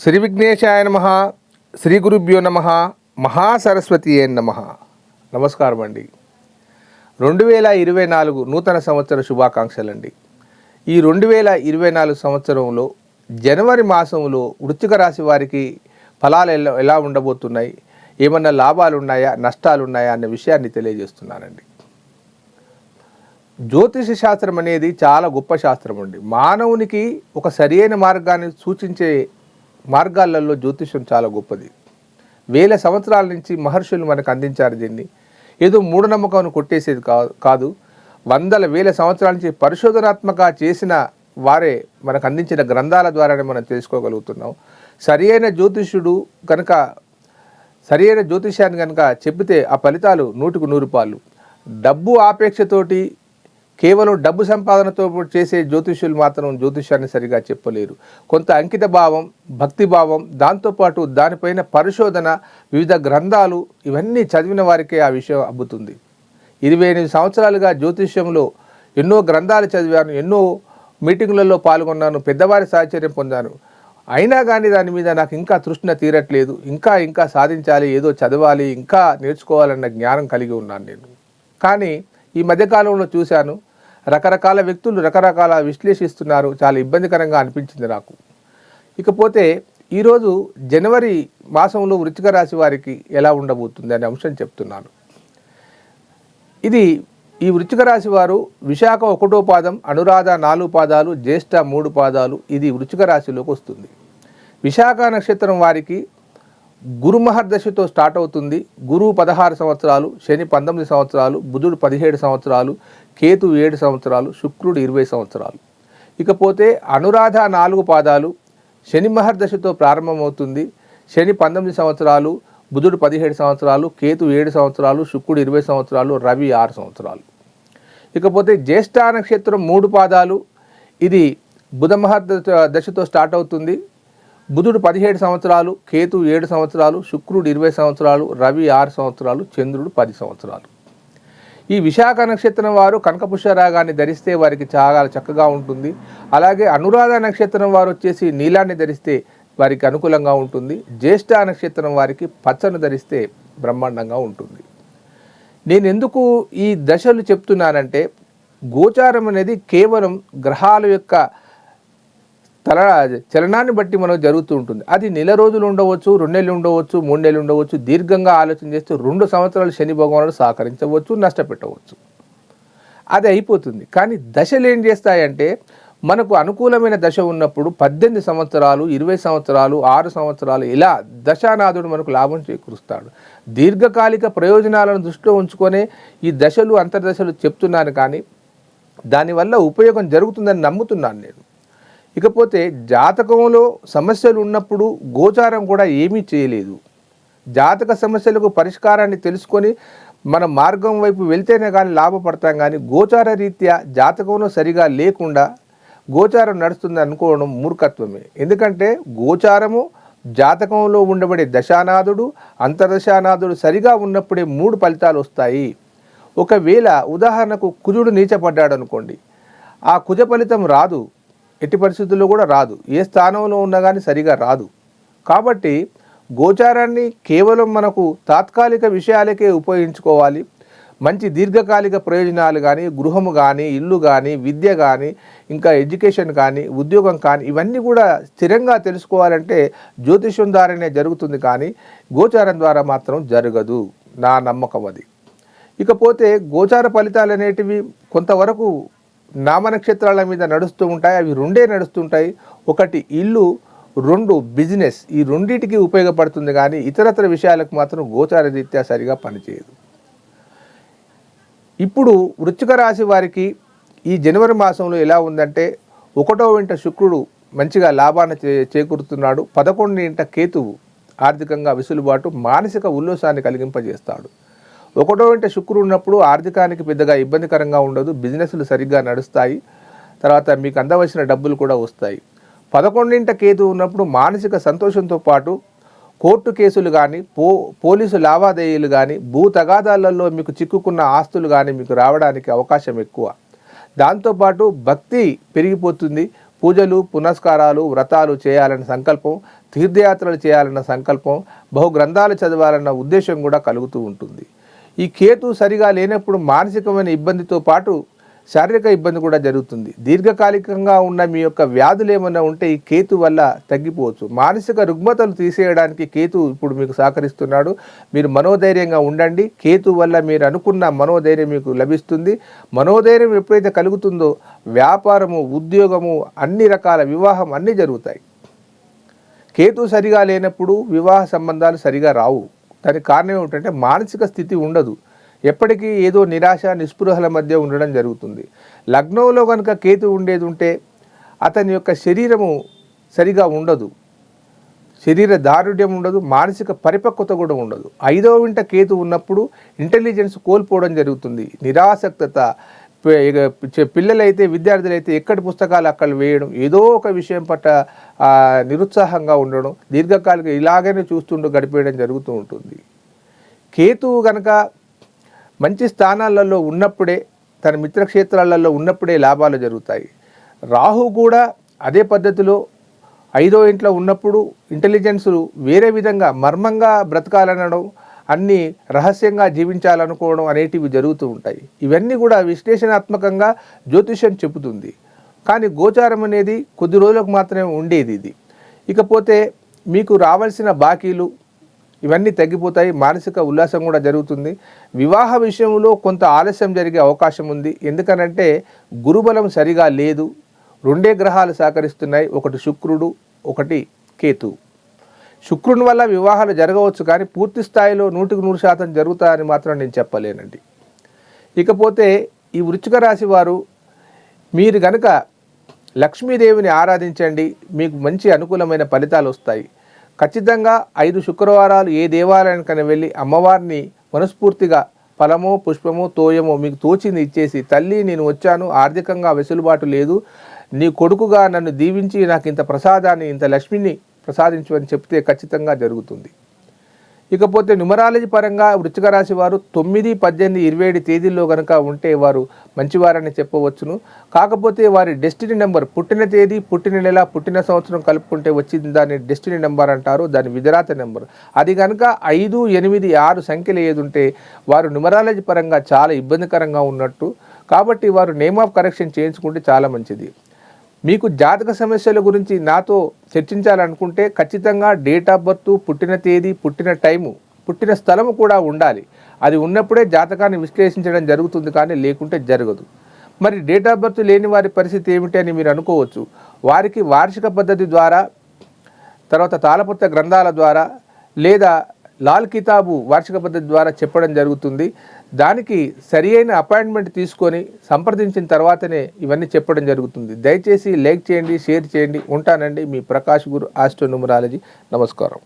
శ్రీ విఘ్నేశాయ నమ శ్రీ గురుభ్యో నమ మహాసరస్వతి నమ. నమస్కారం అండి. రెండు వేల ఇరవై నాలుగు నూతన సంవత్సర శుభాకాంక్షలండి. ఈ రెండు వేల ఇరవై నాలుగు సంవత్సరంలో జనవరి మాసంలో వృత్తిక రాశి వారికి ఫలాలు ఎలా ఎలా ఉండబోతున్నాయి ఏమన్నా లాభాలు ఉన్నాయా నష్టాలు ఉన్నాయా అన్న విషయాన్ని తెలియజేస్తున్నానండి. జ్యోతిష శాస్త్రం అనేది చాలా గొప్ప శాస్త్రం అండి. మానవునికి ఒక సరియైన మార్గాన్ని సూచించే మార్గాలలో జ్యోతిషం చాలా గొప్పది. వేల సంవత్సరాల నుంచి మహర్షులు మనకు అందించారు దీన్ని. ఏదో మూఢనమ్మకం కొట్టేసేది కాదు. వందల వేల సంవత్సరాల నుంచి పరిశోధనాత్మక చేసిన వారే మనకు అందించిన గ్రంథాల ద్వారానే మనం తెలుసుకోగలుగుతున్నాం. సరియైన జ్యోతిష్యుడు కనుక సరియైన జ్యోతిష్యాన్ని కనుక చెబితే ఆ ఫలితాలు నూటికి నూరు పాలు డబ్బు ఆపేక్షతోటి కేవలం డబ్బు సంపాదనతో చేసే జ్యోతిష్యులు మాత్రం జ్యోతిష్యాన్ని సరిగా చెప్పలేరు. కొంత అంకిత భావం భక్తిభావం దాంతోపాటు దానిపైన పరిశోధన వివిధ గ్రంథాలు ఇవన్నీ చదివిన వారికే ఆ విషయం అబ్బుతుంది. ఇరవై ఎనిమిది సంవత్సరాలుగా జ్యోతిష్యంలో ఎన్నో గ్రంథాలు చదివాను ఎన్నో మీటింగులలో పాల్గొన్నాను పెద్దవారి సాహచర్యం పొందాను. అయినా కానీ దాని మీద నాకు ఇంకా తృష్ణ తీరట్లేదు. ఇంకా ఇంకా సాధించాలి ఏదో చదవాలి ఇంకా నేర్చుకోవాలన్న జ్ఞానం కలిగి ఉన్నాను నేను. కానీ ఈ మధ్యకాలంలో చూశాను రకరకాల వ్యక్తులు రకరకాల విశ్లేషిస్తున్నారు. చాలా ఇబ్బందికరంగా అనిపించింది నాకు. ఇకపోతే ఈరోజు జనవరి మాసంలో వృచ్చిక రాశి వారికి ఎలా ఉండబోతుంది అనే అంశం చెప్తున్నాను. ఇది ఈ వృచ్చిక రాశి వారు విశాఖ ఒకటో పాదం అనురాధ నాలుగు పాదాలు జ్యేష్ఠ మూడు పాదాలు ఇది వృచ్చిక రాశిలోకి వస్తుంది. విశాఖ నక్షత్రం వారికి గురు మహర్దశతో స్టార్ట్ అవుతుంది. గురువు పదహారు సంవత్సరాలు శని పంతొమ్మిది సంవత్సరాలు బుధుడు పదిహేడు సంవత్సరాలు కేతు ఏడు సంవత్సరాలు శుక్రుడు ఇరవై సంవత్సరాలు. ఇకపోతే అనురాధ నాలుగు పాదాలు శని మహర్దశతో ప్రారంభమవుతుంది. శని పంతొమ్మిది సంవత్సరాలు బుధుడు పదిహేడు సంవత్సరాలు కేతు ఏడు సంవత్సరాలు శుక్రుడు ఇరవై సంవత్సరాలు రవి ఆరు సంవత్సరాలు. ఇకపోతే జ్యేష్ఠ నక్షత్రం మూడు పాదాలు. ఇది బుధ మహర్దశ దశతో స్టార్ట్ అవుతుంది. బుధుడు పదిహేడు సంవత్సరాలు కేతు ఏడు సంవత్సరాలు శుక్రుడు ఇరవై సంవత్సరాలు రవి ఆరు సంవత్సరాలు చంద్రుడు పది సంవత్సరాలు. ఈ విశాఖ నక్షత్రం వారు కనకపుష్య రాగాన్ని ధరిస్తే వారికి చాలా చక్కగా ఉంటుంది. అలాగే అనురాధ నక్షత్రం వారు వచ్చేసి నీలాన్ని ధరిస్తే వారికి అనుకూలంగా ఉంటుంది. జ్యేష్ఠ నక్షత్రం వారికి పచ్చను ధరిస్తే బ్రహ్మాండంగా ఉంటుంది. నేను ఎందుకు ఈ దశలు చెప్తున్నానంటే గోచారం అనేది కేవలం గ్రహాల యొక్క తల చలనాన్ని బట్టి మనకు జరుగుతూ ఉంటుంది. అది నెల రోజులు ఉండవచ్చు రెండు నెలలు ఉండవచ్చు మూడు నెలలు ఉండవచ్చు దీర్ఘంగా ఆలోచన చేస్తే రెండు సంవత్సరాలు శని భగవానుడు సహకరించవచ్చు నష్టపెట్టవచ్చు. అది అయిపోతుంది. కానీ దశలు ఏం చేస్తాయంటే మనకు అనుకూలమైన దశ ఉన్నప్పుడు పద్దెనిమిది సంవత్సరాలు ఇరవై సంవత్సరాలు ఆరు సంవత్సరాలు ఇలా దశానాథుడు మనకు లాభం చేకూరుస్తాడు. దీర్ఘకాలిక ప్రయోజనాలను దృష్టిలో ఉంచుకొనే ఈ దశలు అంతర్దశలు చెప్తున్నాను కానీ దానివల్ల ఉపయోగం జరుగుతుందని నమ్ముతున్నాను నేను. ఇకపోతే జాతకంలో సమస్యలు ఉన్నప్పుడు గోచారం కూడా ఏమీ చేయలేదు. జాతక సమస్యలకు పరిష్కారాన్ని తెలుసుకొని మన మార్గం వైపు వెళ్తేనే కానీ లాభపడతాం కానీ గోచార రీత్యా జాతకంలో సరిగా లేకుండా గోచారం నడుస్తుంది అనుకోవడం మూర్ఖత్వమే. ఎందుకంటే గోచారము జాతకంలో ఉండబడే దశానాథుడు అంతర్దశానాథుడు సరిగా ఉన్నప్పుడే మూడు ఫలితాలు వస్తాయి. ఒకవేళ ఉదాహరణకు కుజుడు నీచపడ్డాడు అనుకోండి ఆ కుజ ఫలితం రాదు. ఎట్టి పరిస్థితుల్లో కూడా రాదు. ఏ స్థానంలో ఉన్నా కానీ సరిగా రాదు. కాబట్టి గోచారాన్ని కేవలం మనకు తాత్కాలిక విషయాలకే ఉపయోగించుకోవాలి. మంచి దీర్ఘకాలిక ప్రయోజనాలు కానీ గృహము కానీ ఇల్లు కానీ విద్య కానీ ఇంకా ఎడ్యుకేషన్ కానీ ఉద్యోగం కానీ ఇవన్నీ కూడా స్థిరంగా తెలుసుకోవాలంటే జ్యోతిష్యం ద్వారానే జరుగుతుంది కానీ గోచారం ద్వారా మాత్రం జరగదు. నా నమ్మకం అది. ఇకపోతే గోచార ఫలితాలు అనేటివి కొంతవరకు నామనక్షత్రాల మీద నడుస్తూ ఉంటాయి అవి రెండే నడుస్తుంటాయి ఒకటి ఇల్లు రెండు బిజినెస్. ఈ రెండింటికి ఉపయోగపడుతుంది కానీ ఇతరత్ర విషయాలకు మాత్రం గోచార రీత్యా సరిగా పనిచేయదు. ఇప్పుడు వృశ్చిక రాశి వారికి ఈ జనవరి మాసంలో ఎలా ఉందంటే ఒకటో వెంట శుక్రుడు మంచిగా లాభాన్ని చే చేకూరుతున్నాడు. పదకొండు ఇంట కేతువు ఆర్థికంగా విసులుబాటు మానసిక ఉల్లాసాన్ని కలిగింపజేస్తాడు. ఒకటో వెంట శుక్రుడు ఉన్నప్పుడు ఆర్థికానికి పెద్దగా ఇబ్బందికరంగా ఉండదు బిజినెస్లు సరిగ్గా నడుస్తాయి తర్వాత మీకు అందవలసిన డబ్బులు కూడా వస్తాయి. పదకొండింట కేతు ఉన్నప్పుడు మానసిక సంతోషంతో పాటు కోర్టు కేసులు కానీ పో పోలీసు లావాదేవీలు కానీ భూ తగాదాలలో మీకు చిక్కుకున్న ఆస్తులు కానీ మీకు రావడానికి అవకాశం ఎక్కువ. దాంతోపాటు భక్తి పెరిగిపోతుంది పూజలు పునస్కారాలు వ్రతాలు చేయాలన్న సంకల్పం తీర్థయాత్రలు చేయాలన్న సంకల్పం బహు గ్రంథాలు చదవాలన్న ఉద్దేశం కూడా కలుగుతూ ఉంటుంది. ఈ కేతు సరిగా లేనప్పుడు మానసికమైన ఇబ్బందితో పాటు శారీరక ఇబ్బంది కూడా జరుగుతుంది. దీర్ఘకాలికంగా ఉన్న మీ యొక్క వ్యాధులు ఏమైనా ఉంటే ఈ కేతు వల్ల తగ్గిపోవచ్చు. మానసిక రుగ్మతలు తీసేయడానికి కేతు ఇప్పుడు మీకు సహకరిస్తున్నాడు. మీరు మనోధైర్యంగా ఉండండి. కేతు వల్ల మీరు అనుకున్న మనోధైర్యం మీకు లభిస్తుంది. మనోధైర్యం ఎప్పుడైతే కలుగుతుందో వ్యాపారము ఉద్యోగము అన్ని రకాల వివాహం అన్నీ జరుగుతాయి. కేతు సరిగా లేనప్పుడు వివాహ సంబంధాలు సరిగా రావు. దానికి కారణం ఏమిటంటే మానసిక స్థితి ఉండదు. ఎప్పటికీ ఏదో నిరాశ నిస్పృహల మధ్య ఉండడం జరుగుతుంది. లగ్నంలో కనుక కేతు ఉండేది ఉంటే అతని యొక్క శరీరము సరిగా ఉండదు. శరీర దారుఢ్యం ఉండదు మానసిక పరిపక్వత కూడా ఉండదు. ఐదవ వింట కేతు ఉన్నప్పుడు ఇంటెలిజెన్స్ కోల్పోవడం జరుగుతుంది. నిరాసక్తత పిల్లలైతే విద్యార్థులైతే ఎక్కడి పుస్తకాలు అక్కడ వేయడం ఏదో ఒక విషయం పట్ల నిరుత్సాహంగా ఉండడం దీర్ఘకాలిక ఇలాగనే చూస్తుంటూ గడిపేయడం జరుగుతూ ఉంటుంది. కేతువు గనక మంచి స్థానాలలో ఉన్నప్పుడే తన మిత్రక్షేత్రాలలో ఉన్నప్పుడే లాభాలు జరుగుతాయి. రాహు కూడా అదే పద్ధతిలో ఐదో ఇంట్లో ఉన్నప్పుడు ఇంటెలిజెన్సులు వేరే విధంగా మర్మంగా బ్రతకాలనడం అన్నీ రహస్యంగా జీవించాలనుకోవడం అనేటివి జరుగుతూ ఉంటాయి. ఇవన్నీ కూడా విశ్లేషణాత్మకంగా జ్యోతిష్యం చెబుతుంది. కానీ గోచారం అనేది కొద్ది రోజులకు మాత్రమే ఉండేది ఇది. ఇకపోతే మీకు రావాల్సిన బాకీలు ఇవన్నీ తగ్గిపోతాయి. మానసిక ఉల్లాసం కూడా జరుగుతుంది. వివాహ విషయంలో కొంత ఆలస్యం జరిగే అవకాశం ఉంది. ఎందుకనంటే గురుబలం సరిగా లేదు. రెండే గ్రహాలు సహకరిస్తున్నాయి. ఒకటి శుక్రుడు ఒకటి కేతు. శుక్రుని వల్ల వివాహాలు జరగవచ్చు కానీ పూర్తి స్థాయిలో నూటికి నూరు శాతం జరుగుతాయని మాత్రం నేను చెప్పలేనండి. ఇకపోతే ఈ వృచ్చిక రాశి వారు మీరు కనుక లక్ష్మీదేవిని ఆరాధించండి. మీకు మంచి అనుకూలమైన ఫలితాలు వస్తాయి. ఖచ్చితంగా ఐదు శుక్రవారాలు ఏ దేవాలయానికైనా వెళ్ళి అమ్మవారిని మనస్ఫూర్తిగా ఫలమో పుష్పమో తోయమో మీకు తోచింది ఇచ్చేసి తల్లి నేను వచ్చాను ఆర్థికంగా వెసులుబాటు లేదు. నీ కొడుకుగా నన్ను దీవించి నాకు ఇంత ప్రసాదాన్ని ఇంత లక్ష్మిని ప్రసాదించమని చెప్తే ఖచ్చితంగా జరుగుతుంది. ఇకపోతే న్యూమరాలజీ పరంగా వృచ్చిక రాశి వారు తొమ్మిది పద్దెనిమిది ఇరవై ఏడు తేదీల్లో కనుక ఉంటే వారు మంచివారని చెప్పవచ్చును. కాకపోతే వారి డెస్టినీ నెంబర్ పుట్టిన తేదీ పుట్టిన నెల పుట్టిన సంవత్సరం కలుపుకుంటే వచ్చింది దాన్ని డెస్టినీ నెంబర్ అంటారు దాని విధరాత నెంబర్. అది కనుక ఐదు ఎనిమిది ఆరు సంఖ్యలు ఏది ఉంటే వారు న్యూమరాలజీ పరంగా చాలా ఇబ్బందికరంగా ఉన్నట్టు. కాబట్టి వారు నేమ్ ఆఫ్ కరెక్షన్ చేయించుకుంటే చాలా మంచిది. మీకు జాతక సమస్యల గురించి నాతో చర్చించాలనుకుంటే ఖచ్చితంగా డేట్ ఆఫ్ బర్త్ పుట్టిన తేదీ పుట్టిన టైము పుట్టిన స్థలము కూడా ఉండాలి. అది ఉన్నప్పుడే జాతకాన్ని విశ్లేషించడం జరుగుతుంది కానీ లేకుంటే జరగదు. మరి డేట్ ఆఫ్ బర్త్ లేని వారి పరిస్థితి ఏమిటి అని మీరు అనుకోవచ్చు. వారికి వార్షిక పద్ధతి ద్వారా తర్వాత తాళపత్ర గ్రంథాల ద్వారా లేదా లాల్ కితాబు వార్షిక పద్ధతి ద్వారా చెప్పడం జరుగుతుంది. దానికి సరి అయిన అపాయింట్మెంట్ తీసుకొని సంప్రదించిన తర్వాతనే ఇవన్నీ చెప్పడం జరుగుతుంది. దయచేసి లైక్ చేయండి షేర్ చేయండి ఉంటానండి మీ ప్రకాష్ గురు ఆస్ట్రో న్యూమరాలజీ నమస్కారం.